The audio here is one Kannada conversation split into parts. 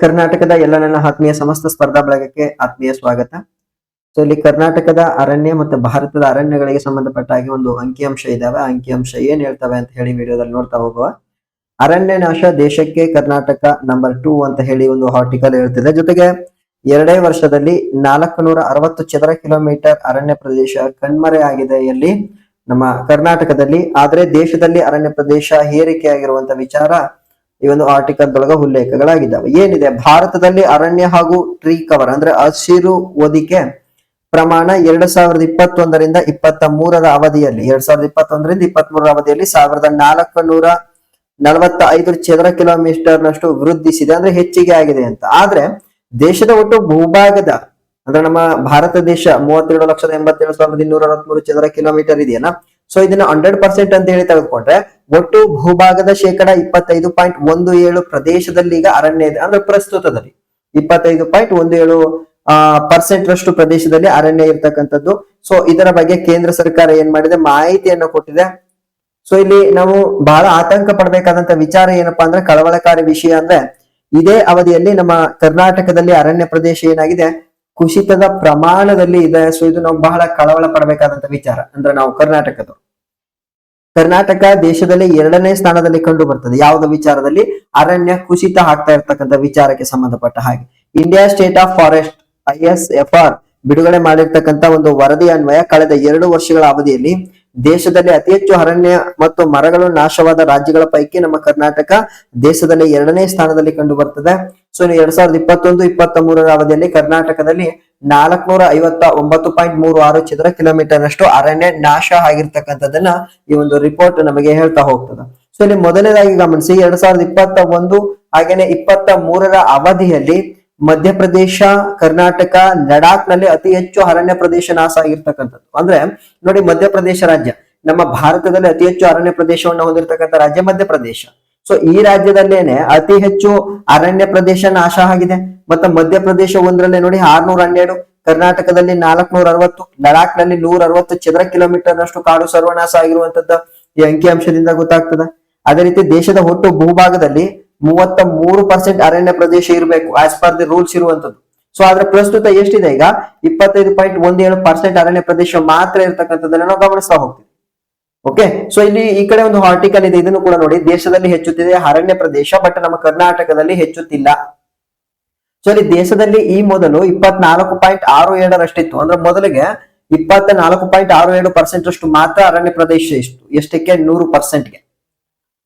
ಕರ್ನಾಟಕದ ಎಲ್ಲ ನನ್ನ ಆತ್ಮೀಯ ಸಮಸ್ತ ಸ್ಪರ್ಧಾ ಬಳಗಕ್ಕೆ ಆತ್ಮೀಯ ಸ್ವಾಗತ. ಸೊ ಇಲ್ಲಿ ಕರ್ನಾಟಕದ ಅರಣ್ಯ ಮತ್ತು ಭಾರತದ ಅರಣ್ಯಗಳಿಗೆ ಸಂಬಂಧಪಟ್ಟ ಹಾಗೆ ಒಂದು ಅಂಕಿಅಂಶ ಇದಾವೆ. ಅಂಕಿಅಂಶ ಏನ್ ಹೇಳ್ತವೆ ಅಂತ ಹೇಳಿ ವಿಡಿಯೋದಲ್ಲಿ ನೋಡ್ತಾ ಹೋಗುವ. ಅರಣ್ಯ ನಾಶ ದೇಶಕ್ಕೆ ಕರ್ನಾಟಕ ನಂಬರ್ ಟೂ ಅಂತ ಹೇಳಿ ಒಂದು ಆರ್ಟಿಕಲ್ ಹೇಳ್ತಿದೆ. ಜೊತೆಗೆ ಎರಡೇ ವರ್ಷದಲ್ಲಿ ನಾಲ್ಕು ನೂರ ಅರವತ್ತು ಚದರ ಕಿಲೋಮೀಟರ್ ಅರಣ್ಯ ಪ್ರದೇಶ ಕಣ್ಮರೆ ಆಗಿದೆ ಎಲ್ಲಿ ನಮ್ಮ ಕರ್ನಾಟಕದಲ್ಲಿ, ಆದ್ರೆ ದೇಶದಲ್ಲಿ ಅರಣ್ಯ ಪ್ರದೇಶ ಏರಿಕೆಯಾಗಿರುವಂತ ವಿಚಾರ ಈ ಒಂದು ಆರ್ಟಿಕಲ್ ದೊಳಗ ಉಲ್ಲೇಖಗಳಾಗಿದ್ದಾವೆ. ಏನಿದೆ? ಭಾರತದಲ್ಲಿ ಅರಣ್ಯ ಹಾಗೂ ಟ್ರೀ ಕವರ್ ಅಂದ್ರೆ ಹಸಿರು ಒದಿಕೆ ಪ್ರಮಾಣ ಎರಡ್ ಸಾವಿರದ ಇಪ್ಪತ್ತೊಂದರಿಂದ ಇಪ್ಪತ್ತ ಮೂರರ ಅವಧಿಯಲ್ಲಿ, ಎರಡ್ ಸಾವಿರದ ಇಪ್ಪತ್ತೊಂದರಿಂದ ಇಪ್ಪತ್ತ್ ಮೂರರ ಅವಧಿಯಲ್ಲಿ ಸಾವಿರದ ನಾಲ್ಕು ನೂರ ನಲವತ್ತ ಐದು ಚದರ ಕಿಲೋಮೀಟರ್ ನಷ್ಟು ವೃದ್ಧಿಸಿದೆ ಅಂದ್ರೆ ಹೆಚ್ಚಿಗೆ ಆಗಿದೆ ಅಂತ. ಆದ್ರೆ ದೇಶದ ಒಟ್ಟು ಭೂಭಾಗದ ಅಂದ್ರೆ ನಮ್ಮ ಭಾರತ ದೇಶ ಮೂವತ್ತೆರಡು ಲಕ್ಷದ ಎಂಬತ್ತೇಳು ಸಾವಿರದ ಇನ್ನೂರ ಅರವತ್ಮೂರು ಚದರ ಕಿಲೋಮೀಟರ್ ಇದೆಯಲ್ಲ ಸೊ ಇದನ್ನ ಹಂಡ್ರೆಡ್ ಪರ್ಸೆಂಟ್ ಅಂತ ಹೇಳಿ ತೆಗೆದುಕೊಂಡ್ರೆ ಒಟ್ಟು ಭೂಭಾಗದ ಶೇಕಡ ಇಪ್ಪತ್ತೈದು ಪಾಯಿಂಟ್ ಒಂದು ಏಳು ಪ್ರದೇಶದಲ್ಲಿ ಈಗ ಅರಣ್ಯ ಇದೆ. ಅಂದ್ರೆ ಪ್ರಸ್ತುತದಲ್ಲಿ ಇಪ್ಪತ್ತೈದು ಪಾಯಿಂಟ್ ಒಂದು ಏಳು, ಆ ಪರ್ಸೆಂಟ್ ರಷ್ಟು ಪ್ರದೇಶದಲ್ಲಿ ಅರಣ್ಯ ಇರ್ತಕ್ಕಂಥದ್ದು. ಸೊ ಇದರ ಬಗ್ಗೆ ಕೇಂದ್ರ ಸರ್ಕಾರ ಏನ್ ಮಾಡಿದೆ? ಮಾಹಿತಿಯನ್ನು ಕೊಟ್ಟಿದೆ. ಸೊ ಇಲ್ಲಿ ನಾವು ಬಹಳ ಆತಂಕ ಪಡಬೇಕಾದಂತ ವಿಚಾರ ಏನಪ್ಪಾ ಅಂದ್ರೆ ಕಳವಳಕಾರಿ ವಿಷಯ ಅಂದ್ರೆ ಇದೇ ಅವಧಿಯಲ್ಲಿ ನಮ್ಮ ಕರ್ನಾಟಕದಲ್ಲಿ ಅರಣ್ಯ ಪ್ರದೇಶ ಏನಾಗಿದೆ? ಕುಸಿತದ ಪ್ರಮಾಣದಲ್ಲಿ ಇದೆ. ಸೊ ಇದು ನಾವು ಬಹಳ ಕಳವಳ ಪಡಬೇಕಾದಂತ ವಿಚಾರ ಅಂದ್ರೆ ನಾವು ಕರ್ನಾಟಕದ ಕರ್ನಾಟಕ ದೇಶದಲ್ಲಿ ಎರಡನೇ ಸ್ಥಾನದಲ್ಲಿ ಕಂಡು ಬರ್ತದೆ. ಯಾವ್ದು ವಿಚಾರದಲ್ಲಿ? ಅರಣ್ಯ ಕುಸಿತ ಆಗ್ತಾ ಇರ್ತಕ್ಕಂಥ ವಿಚಾರಕ್ಕೆ ಸಂಬಂಧಪಟ್ಟ ಹಾಗೆ. India state of forest I S F R ಬಿಡುಗಡೆ ಮಾಡಿರ್ತಕ್ಕಂಥ ಒಂದು ವರದಿ ಅನ್ವಯ ಕಳೆದ ಎರಡು ವರ್ಷಗಳ ಅವಧಿಯಲ್ಲಿ ದೇಶದಲ್ಲಿ ಅತಿ ಹೆಚ್ಚು ಅರಣ್ಯ ಮತ್ತು ಮರಗಳು ನಾಶವಾದ ರಾಜ್ಯಗಳ ಪೈಕಿ ನಮ್ಮ ಕರ್ನಾಟಕ ದೇಶದಲ್ಲಿ ಎರಡನೇ ಸ್ಥಾನದಲ್ಲಿ ಕಂಡು ಬರ್ತದೆ. ಸೊ ಎರಡ್ ಸಾವಿರದ ಇಪ್ಪತ್ತೊಂದು ಇಪ್ಪತ್ತ ಮೂರರ ಅವಧಿಯಲ್ಲಿ ಕರ್ನಾಟಕದಲ್ಲಿ ನಾಲ್ಕನೂರ ಐವತ್ತ ಒಂಬತ್ತು ಪಾಯಿಂಟ್ ಮೂರು ಆರು ಚದರ ಕಿಲೋಮೀಟರ್ ನಷ್ಟು ಅರಣ್ಯ ನಾಶ ಆಗಿರ್ತಕ್ಕಂಥದ್ದನ್ನ ಈ ಒಂದು ರಿಪೋರ್ಟ್ ನಮಗೆ ಹೇಳ್ತಾ ಹೋಗ್ತದೆ. ಸೊ ಇಲ್ಲಿ ಮೊದಲನೇದಾಗಿ ಗಮನಿಸಿ, ಎರಡ್ ಸಾವಿರದ ಇಪ್ಪತ್ತ ಒಂದು ಹಾಗೇನೆ ಇಪ್ಪತ್ತ ಮೂರರ ಅವಧಿಯಲ್ಲಿ ಮಧ್ಯಪ್ರದೇಶ, ಕರ್ನಾಟಕ ಲಡಾಖ್ನಲ್ಲಿ ಅತಿ ಹೆಚ್ಚು ಅರಣ್ಯ ಪ್ರದೇಶ ನಾಶ ಆಗಿರ್ತಕ್ಕಂಥದ್ದು. ಅಂದ್ರೆ ನೋಡಿ ಮಧ್ಯಪ್ರದೇಶ ರಾಜ್ಯ, ನಮ್ಮ ಭಾರತದಲ್ಲಿ ಅತಿ ಹೆಚ್ಚು ಅರಣ್ಯ ಪ್ರದೇಶವನ್ನು ಹೊಂದಿರತಕ್ಕಂಥ ರಾಜ್ಯ ಮಧ್ಯಪ್ರದೇಶ. ಸೊ ಈ ರಾಜ್ಯದಲ್ಲೇನೆ ಅತಿ ಹೆಚ್ಚು ಅರಣ್ಯ ಪ್ರದೇಶ ನಾಶ ಆಗಿದೆ. ಮತ್ತೆ ಮಧ್ಯಪ್ರದೇಶ ಒಂದರಲ್ಲೇ ನೋಡಿ ಆರ್ನೂರ ಹನ್ನೆರಡು, ಕರ್ನಾಟಕದಲ್ಲಿ ನಾಲ್ಕನೂರ ಅರವತ್ತು ಲಡಾಖ್ನಲ್ಲಿ ನೂರ ಅರವತ್ತು ಚದರ ಕಿಲೋಮೀಟರ್ ನಷ್ಟು ಕಾಡು ಸರ್ವನಾಶ ಆಗಿರುವಂತದ್ದು ಈ ಅಂಕಿಅಂಶದಿಂದ ಗೊತ್ತಾಗ್ತದೆ. ಅದೇ ರೀತಿ ದೇಶದ ಒಟ್ಟು ಭೂಭಾಗದಲ್ಲಿ ಮೂವತ್ತ ಮೂರು ಪರ್ಸೆಂಟ್ ಅರಣ್ಯ ಪ್ರದೇಶ ಇರಬೇಕು ಆಸ್ ಪರ್ ದಿ ರೂಲ್ಸ್ ಇರುವಂತದ್ದು ಸೊ ಆದ್ರೆ ಪ್ರಸ್ತುತ ಎಷ್ಟಿದೆ ಈಗ? ಇಪ್ಪತ್ತೈದು ಪಾಯಿಂಟ್ ಒಂದ್ ಏಳು ಪರ್ಸೆಂಟ್ ಅರಣ್ಯ ಪ್ರದೇಶ ಮಾತ್ರ ಇರತಕ್ಕಂಥದ್ದನ್ನ ನಾವು ಗಮನಿಸ್ತಾ ಹೋಗ್ತೀವಿ. ಓಕೆ ಸೊ ಇಲ್ಲಿ ಈ ಕಡೆ ಒಂದು ಆರ್ಟಿಕಲ್ ಇದೆ. ಇದನ್ನು ಕೂಡ ನೋಡಿ. ದೇಶದಲ್ಲಿ ಹೆಚ್ಚುತ್ತಿದೆ ಅರಣ್ಯ ಪ್ರದೇಶ ಬಟ್ ನಮ್ಮ ಕರ್ನಾಟಕದಲ್ಲಿ ಹೆಚ್ಚುತ್ತಿಲ್ಲ. ಸೊ ಇಲ್ಲಿ ದೇಶದಲ್ಲಿ ಈ ಮೊದಲು ಇಪ್ಪತ್ನಾಲ್ಕು ಪಾಯಿಂಟ್ ಆರು ಏಳರಷ್ಟಿತ್ತು ಅಂದ್ರೆ ಮೊದಲಿಗೆ ಇಪ್ಪತ್ತ ನಾಲ್ಕು ಪಾಯಿಂಟ್ ಆರು ಏಳು ಪರ್ಸೆಂಟ್ ಅಷ್ಟು ಮಾತ್ರ ಅರಣ್ಯ ಪ್ರದೇಶ ಇಷ್ಟು ಎಷ್ಟಕ್ಕೆ ನೂರು ಪರ್ಸೆಂಟ್ಗೆ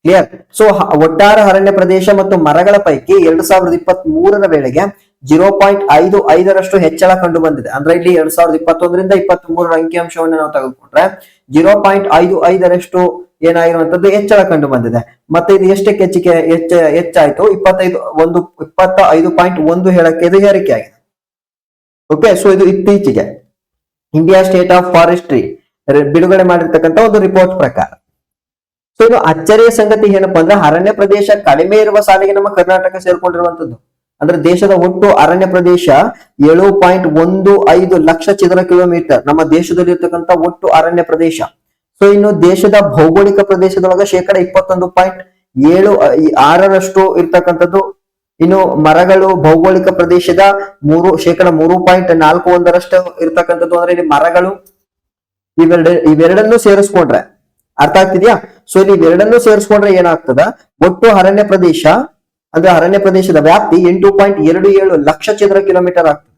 ಕ್ಲಿಯರ್ ಸೊ ಒಟ್ಟಾರೆ ಅರಣ್ಯ ಪ್ರದೇಶ ಮತ್ತು ಮರಗಳ ಪೈಕಿ ಎರಡ್ ಸಾವಿರದ ಇಪ್ಪತ್ತ್ ಮೂರರ ವೇಳೆಗೆ ಜೀರೋ ಪಾಯಿಂಟ್ ಐದು ಐದರಷ್ಟು ಹೆಚ್ಚಳ ಕಂಡು ಬಂದಿದೆ ಅಂದ್ರೆ ಇಲ್ಲಿ ಎರಡ್ ಸಾವಿರದ ಇಪ್ಪತ್ತೊಂದರಿಂದ ಇಪ್ಪತ್ತ್ ಮೂರರ ಅಂಕಿಅಂಶವನ್ನು ನಾವು ತೆಗೆದುಕೊಂಡ್ರೆ ಜೀರೋ ಪಾಯಿಂಟ್ ಐದು ಐದರಷ್ಟು ಏನಾಗಿರುವಂತದ್ದು ಹೆಚ್ಚಳ ಕಂಡು ಬಂದಿದೆ ಮತ್ತೆ ಇದು ಎಷ್ಟಕ್ಕೆ ಹೆಚ್ಚಿಗೆ ಹೆಚ್ಚ ಹೆಚ್ಚಾಯ್ತು? ಇಪ್ಪತ್ತೈದು, ಒಂದು ಇಪ್ಪತ್ತ ಐದು ಪಾಯಿಂಟ್ ಒಂದು ಹೇಳಕ್ಕೆ ಇದು ಏರಿಕೆ ಆಗಿದೆ ಓಕೆ ಸೊ ಇದು ಇತ್ತೀಚೆಗೆ. ಇಂಡಿಯಾ ಸ್ಟೇಟ್ ಆಫ್ ಫಾರೆಸ್ಟ್ರಿ ಬಿಡುಗಡೆ ಮಾಡಿರ್ತಕ್ಕಂತ ಒಂದು ರಿಪೋರ್ಟ್ ಪ್ರಕಾರ. ಸೊ ಇದು ಅಚ್ಚರಿಯ ಸಂಗತಿ ಏನಪ್ಪಾ ಅಂದ್ರೆ ಅರಣ್ಯ ಪ್ರದೇಶ ಕಡಿಮೆ ಇರುವ ಸಾಲಿಗೆ ನಮ್ಮ ಕರ್ನಾಟಕ ಸೇರ್ಕೊಂಡಿರುವಂತದ್ದು ಅಂದ್ರೆ ದೇಶದ ಒಟ್ಟು ಅರಣ್ಯ ಪ್ರದೇಶ ಏಳು ಪಾಯಿಂಟ್ ಒಂದು ಐದು ಲಕ್ಷ ಚದರ ಕಿಲೋಮೀಟರ್. ನಮ್ಮ ದೇಶದಲ್ಲಿ ಇರ್ತಕ್ಕಂಥ ಒಟ್ಟು ಅರಣ್ಯ ಪ್ರದೇಶ. ಸೊ ಇನ್ನು ದೇಶದ ಭೌಗೋಳಿಕ ಪ್ರದೇಶದೊಳಗ ಶೇಕಡ ಇಪ್ಪತ್ತೊಂದು ಪಾಯಿಂಟ್ ಏಳು ಆರರಷ್ಟು ಇರ್ತಕ್ಕಂಥದ್ದು. ಇನ್ನು ಮರಗಳು ಭೌಗೋಳಿಕ ಪ್ರದೇಶದ ಮೂರು, ಶೇಕಡ ಮೂರು ಪಾಯಿಂಟ್ ನಾಲ್ಕು ಒಂದರಷ್ಟು ಇರ್ತಕ್ಕಂಥದ್ದು. ಅಂದ್ರೆ ಇಲ್ಲಿ ಮರಗಳು ಇವೆರಡ, ಇವೆರಡನ್ನೂ ಸೇರಿಸ್ಕೊಂಡ್ರೆ. ಅರ್ಥ ಆಗ್ತಿದ್ಯಾ? ಸೊ ಇಲ್ಲಿ ಇವೆರಡನ್ನೂ ಸೇರಿಸ್ಕೊಂಡ್ರೆ ಏನಾಗ್ತದ? ಒಟ್ಟು ಅರಣ್ಯ ಪ್ರದೇಶ ಅಂದ್ರೆ ಅರಣ್ಯ ಪ್ರದೇಶದ ವ್ಯಾಪ್ತಿ ಎಂಟು ಪಾಯಿಂಟ್ ಎರಡು ಏಳು ಲಕ್ಷ ಚದರ ಕಿಲೋಮೀಟರ್ ಆಗ್ತದೆ.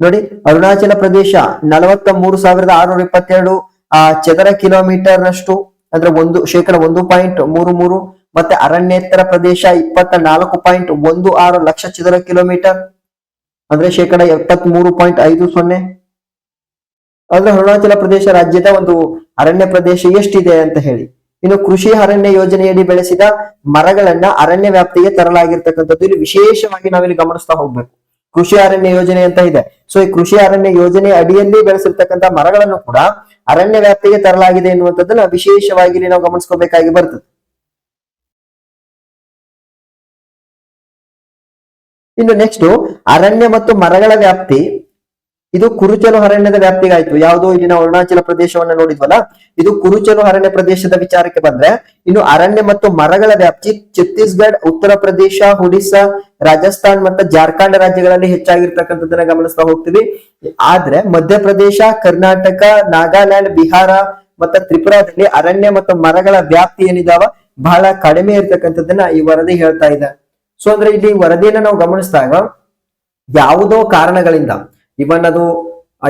ನೋಡಿ, ಅರುಣಾಚಲ ಪ್ರದೇಶ ನಲವತ್ತ ಮೂರು ಸಾವಿರದ ಆರುನೂರ ಇಪ್ಪತ್ತೆರಡು, ಆ, ಚದರ ಕಿಲೋಮೀಟರ್ ನಷ್ಟು ಅಂದ್ರೆ ಒಂದು ಶೇಕಡ ಒಂದು ಪಾಯಿಂಟ್ ಮೂರು ಮೂರು, ಮತ್ತೆ ಅರಣ್ಯೇತರ ಪ್ರದೇಶ ಇಪ್ಪತ್ತ ನಾಲ್ಕು ಪಾಯಿಂಟ್ ಒಂದು ಆರು ಲಕ್ಷ ಚದರ ಕಿಲೋಮೀಟರ್, ಅಂದ್ರೆ ಶೇಕಡ ಎಪ್ಪತ್ತ್ ಮೂರು ಪಾಯಿಂಟ್ ಐದು ಸೊನ್ನೆ. ಅಂದ್ರೆ ಅರುಣಾಚಲ ಪ್ರದೇಶ ರಾಜ್ಯದ ಒಂದು ಅರಣ್ಯ ಪ್ರದೇಶ ಎಷ್ಟಿದೆ ಅಂತ ಹೇಳಿ. ಇನ್ನು ಕೃಷಿ ಅರಣ್ಯ ಯೋಜನೆಯಡಿ ಬೆಳೆಸಿದ ಮರಗಳನ್ನ ಅರಣ್ಯ ವ್ಯಾಪ್ತಿಗೆ ತರಲಾಗಿರ್ತಕ್ಕಂಥದ್ದು ಇಲ್ಲಿ ವಿಶೇಷವಾಗಿ ನಾವಿಲ್ಲಿ ಗಮನಿಸ್ತಾ ಹೋಗ್ಬೇಕು. ಕೃಷಿ ಅರಣ್ಯ ಯೋಜನೆ ಅಂತ ಇದೆ. ಸೊ ಈ ಕೃಷಿ ಅರಣ್ಯ ಯೋಜನೆ ಅಡಿಯಲ್ಲಿ ಬೆಳೆಸಿರ್ತಕ್ಕಂಥ ಮರಗಳನ್ನು ಕೂಡ ಅರಣ್ಯ ವ್ಯಾಪ್ತಿಗೆ ತರಲಾಗಿದೆ ಎನ್ನುವಂಥದ್ದನ್ನ ವಿಶೇಷವಾಗಿ ಇಲ್ಲಿ ನಾವು ಗಮನಿಸ್ಕೋಬೇಕಾಗಿ ಬರ್ತದೆ. ಇನ್ನು ನೆಕ್ಸ್ಟ್ ಅರಣ್ಯ ಮತ್ತು ಮರಗಳ ವ್ಯಾಪ್ತಿ. ಇದು ಕುರುಚಲು ಅರಣ್ಯದ ವ್ಯಾಪ್ತಿಗೆ ಆಯ್ತು ಯಾವುದು ಇಲ್ಲಿ ನಾವು ಅರುಣಾಚಲ ಪ್ರದೇಶವನ್ನ ನೋಡಿದ್ವಲ್ಲ? ಇದು ಕುರುಚಲು ಅರಣ್ಯ ಪ್ರದೇಶದ ವಿಚಾರಕ್ಕೆ ಬಂದ್ರೆ, ಇನ್ನು ಅರಣ್ಯ ಮತ್ತು ಮರಗಳ ವ್ಯಾಪ್ತಿ ಛತ್ತೀಸ್ಗಢ, ಉತ್ತರ ಪ್ರದೇಶ, ಒಡಿಸ್ಸಾ, ರಾಜಸ್ಥಾನ್ ಮತ್ತು ಜಾರ್ಖಂಡ್ ರಾಜ್ಯಗಳಲ್ಲಿ ಹೆಚ್ಚಾಗಿರ್ತಕ್ಕಂಥದ್ದನ್ನ ಗಮನಿಸ್ತಾ ಹೋಗ್ತೀವಿ. ಆದ್ರೆ ಮಧ್ಯಪ್ರದೇಶ, ಕರ್ನಾಟಕ, ನಾಗಾಲ್ಯಾಂಡ್, ಬಿಹಾರ ಮತ್ತು ತ್ರಿಪುರಾದಲ್ಲಿ ಅರಣ್ಯ ಮತ್ತು ಮರಗಳ ವ್ಯಾಪ್ತಿ ಏನಿದಾವ? ಬಹಳ ಕಡಿಮೆ ಇರ್ತಕ್ಕಂಥದ್ದನ್ನ ಈ ವರದಿ ಹೇಳ್ತಾ ಇದೆ. ಸೊ ಅಂದ್ರೆ ಇಲ್ಲಿ ವರದಿಯನ್ನ ನಾವು ಗಮನಿಸಿದಾಗ ಯಾವುದೋ ಕಾರಣಗಳಿಂದ ಇವನ್ ಅದು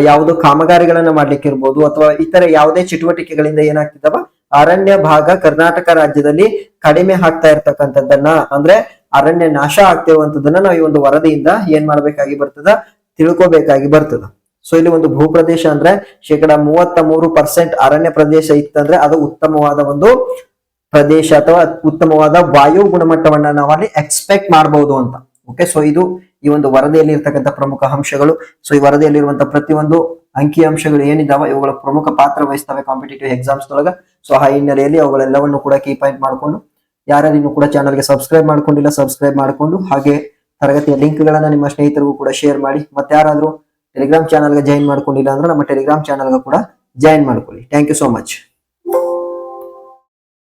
ಯಾವುದೋ ಕಾಮಗಾರಿಗಳನ್ನ ಮಾಡ್ಲಿಕ್ಕೆ ಇರ್ಬೋದು, ಅಥವಾ ಇತರ ಯಾವುದೇ ಚಟುವಟಿಕೆಗಳಿಂದ ಏನಾಗ್ತಿದಾವ ಅರಣ್ಯ ಭಾಗ ಕರ್ನಾಟಕ ರಾಜ್ಯದಲ್ಲಿ ಕಡಿಮೆ ಆಗ್ತಾ ಇರ್ತಕ್ಕಂಥದ್ದನ್ನ, ಅಂದ್ರೆ ಅರಣ್ಯ ನಾಶ ಆಗ್ತಿರುವಂತದನ್ನ ನಾವು ಈ ಒಂದು ವರದಿಯಿಂದ ಏನ್ ಮಾಡ್ಬೇಕಾಗಿ ಬರ್ತದ? ತಿಳ್ಕೊಬೇಕಾಗಿ ಬರ್ತದ. ಸೊ ಇಲ್ಲಿ ಒಂದು ಭೂಪ್ರದೇಶ ಅಂದ್ರೆ ಶೇಕಡ ಮೂವತ್ತ ಮೂರು ಪರ್ಸೆಂಟ್ ಅರಣ್ಯ ಪ್ರದೇಶ ಇತ್ತಂದ್ರೆ ಅದು ಉತ್ತಮವಾದ ಒಂದು ಪ್ರದೇಶ ಅಥವಾ ಉತ್ತಮವಾದ ವಾಯು ಗುಣಮಟ್ಟವನ್ನ ನಾವು ಅಲ್ಲಿ ಎಕ್ಸ್ಪೆಕ್ಟ್ ಮಾಡಬಹುದು ಅಂತ. ಓಕೆ ಸೊ ಇದು ಈ ಒಂದು ವರದಿಯಲ್ಲಿ ಇರ್ತಕ್ಕಂಥ ಪ್ರಮುಖ ಅಂಶಗಳು. ಸೊ ಈ ವರದಿಯಲ್ಲಿರುವಂತಹ ಪ್ರತಿಯೊಂದು ಅಂಕಿ ಅಂಶಗಳು ಏನಿದಾವ, ಇವುಗಳ ಪ್ರಮುಖ ಪಾತ್ರ ವಹಿಸ್ತವೆ ಕಾಂಪಿಟೇಟಿವ್ ಎಕ್ಸಾಮ್ಸ್ ಒಳಗ ಸೊ ಆ ಹಿನ್ನೆಲೆಯಲ್ಲಿ ಅವುಗಳೆಲ್ಲವನ್ನು ಕೂಡ ಕೀ ಪಾಯಿಂಟ್ ಮಾಡ್ಕೊಂಡು, ಯಾರ್ಯಾರು ಇನ್ನೂ ಕೂಡ ಚಾನಲ್ಗೆ ಸಬ್ಸ್ಕ್ರೈಬ್ ಮಾಡ್ಕೊಂಡಿಲ್ಲ ಸಬ್ಸ್ಕ್ರೈಬ್ ಮಾಡ್ಕೊಂಡು, ಹಾಗೆ ತರಗತಿಯ ಲಿಂಕ್ ಗಳನ್ನ ನಿಮ್ಮ ಸ್ನೇಹಿತರಿಗೂ ಕೂಡ ಶೇರ್ ಮಾಡಿ. ಮತ್ತೆ ಯಾರಾದರೂ ಟೆಲಿಗ್ರಾಮ್ ಚಾನಲ್ಗೆ ಜಾಯಿನ್ ಮಾಡ್ಕೊಂಡಿಲ್ಲ ಅಂದ್ರೆ ನಮ್ಮ ಟೆಲಿಗ್ರಾಮ್ ಚಾನಲ್ಗೆ ಕೂಡ ಜಾಯಿನ್ ಮಾಡ್ಕೊಳ್ಳಿ. Thank you so much